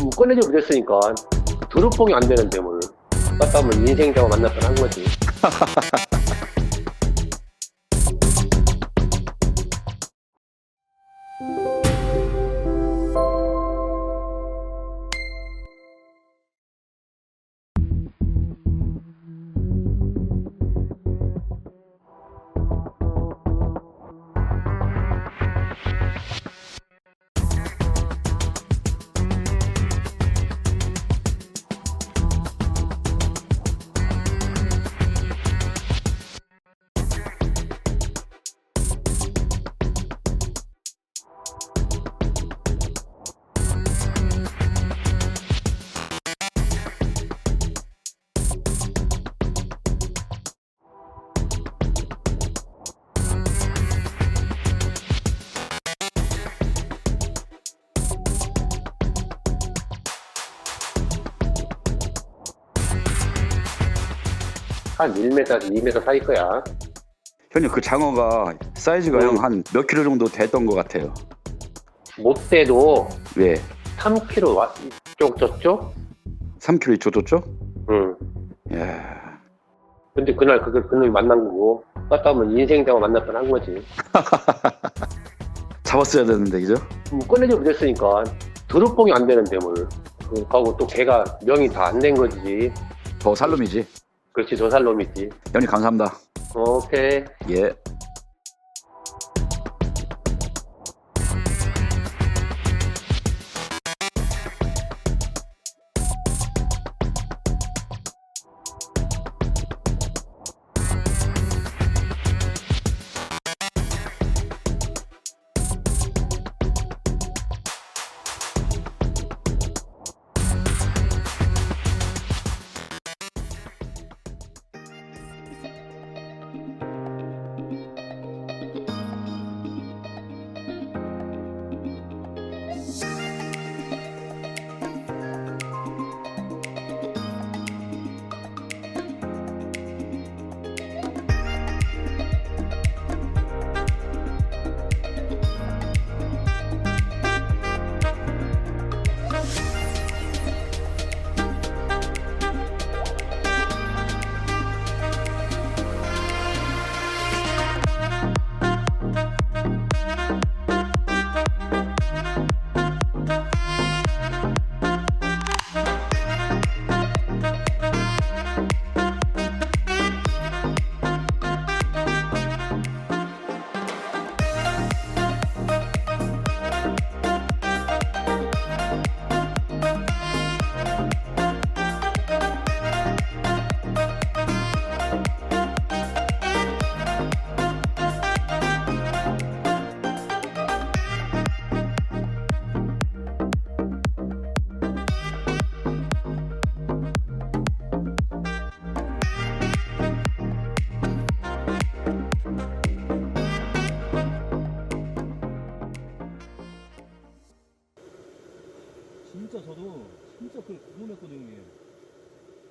뭐 꺼내주면 됐으니까 드롭봉이 안 되는데 뭘. 하면 인생자와 만났던 한 거지 한 1m, 2m 사이 거야 형님 그 장어가 사이즈가 음. 형한몇 킬로 정도 됐던 것 같아요. 못 돼도 예. 3kg 와, 이쪽 저쪽? 3킬로 이쪽 줬죠? 응 예. 근데 그날 그걸 그놈이 만난 거고 갔다 하면 인생자와 만났던 한 거지 잡았어야 되는데 그죠? 뭐 꺼내주면 됐으니까 드롭봉이 안 되는데 뭘 하고 또 걔가 명이 다 안 된 거지 더 살놈이지. 그렇지 저 살놈이지 형님 감사합니다. 오케이 예. 진짜 저도 진짜 그걸 궁금했거든요 형님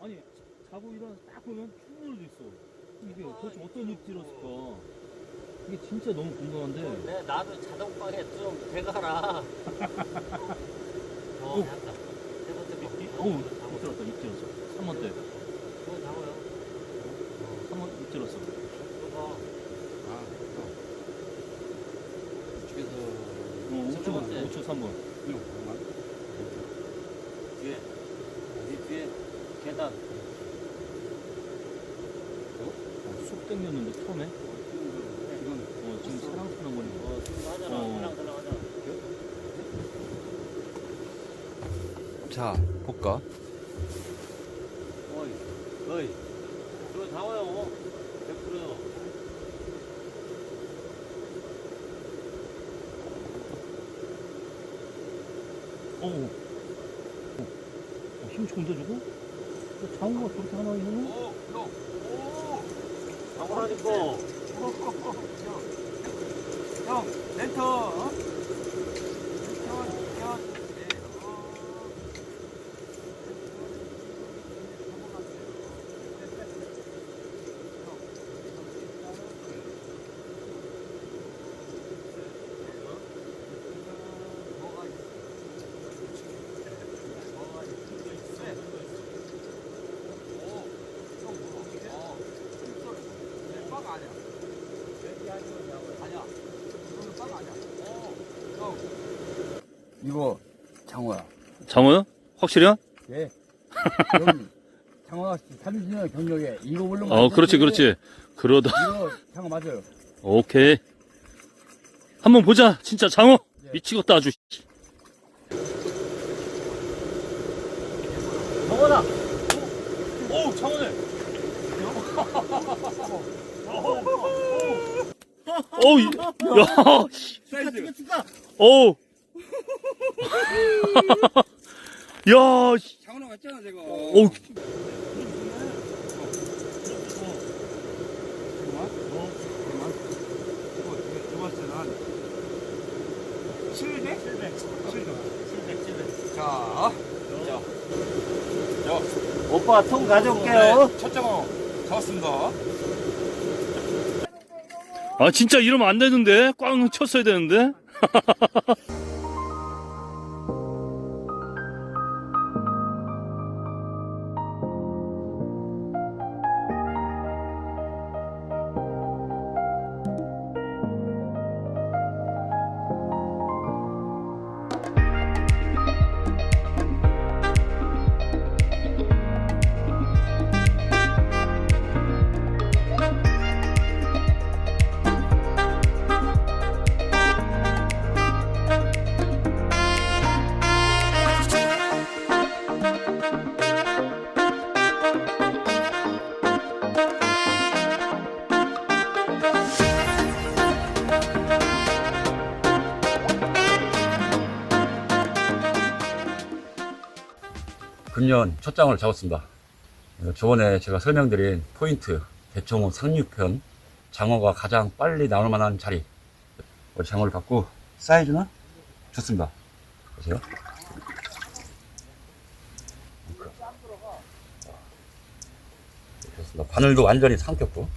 아니 자- 자고 일어나서 딱 보면 충무로도 있어. 이게 도대체 어떤 입질이었을까? 이게 진짜 너무 궁금한데. 네, 나도 자동방에 좀 대가라. 어, 약간 세 번째 거. 어우 입질었다 입질었어. 3번 때 그거 잡아요. 3번 입질었어. 그거. 어. 5초 5초 3번 뒤에 어디 뒤에 계단. 쑥 땡겼는데 처음에 어 지금 사랑스러운 거니까 어, 지금 하잖아. 어. 들어가자. 자, 볼까? 어이, 어이. 그거 잡아요. 100%요. 어우 어, 어, 힘 좋은데 저거? 야, 장어가 저렇게 하나 있는 거? 잡으라니까. 형, 렌터. 어? 이거 장어야. 장어요? 확실해요? 예. 여기 장어가 30년 경력에 이거 물론 어, 그렇지, 그렇지. 그러다. 이거 장어 맞아요. 오케이. 한번 보자. 진짜 장어. 미치겠다, 아주. 장어다. 오, 장어네. 오, 야, 씨. 오. 야, 씨. 장어 나왔잖아, 제가. 오. 자, 오빠 통 가져올게요. 첫 장어 잡았습니다. 아, 진짜 이러면 안 되는데? 꽝 쳤어야 되는데? 금년 첫 장을 잡았습니다. 어, 저번에 제가 설명드린 포인트 대청호 상류편 장어가 가장 빨리 나올 만한 자리 우리 장어를 갖고 사이즈는 좋습니다. 보세요. 좋습니다. 바늘도 완전히 삼켰고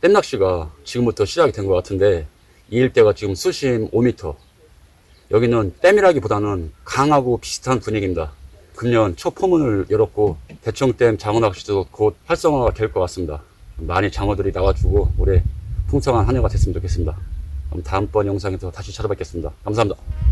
댐낚시가 지금부터 시작이 된 것 같은데 이 일대가 지금 수심 5m 여기는 댐이라기보다는 강하고 비슷한 분위기입니다. 금년 첫 포문을 열었고 대청댐 장어낚시도 곧 활성화가 될 것 같습니다. 많이 장어들이 나와주고 올해 풍성한 한 해가 됐으면 좋겠습니다. 그럼 다음번 영상에서 다시 찾아뵙겠습니다. 감사합니다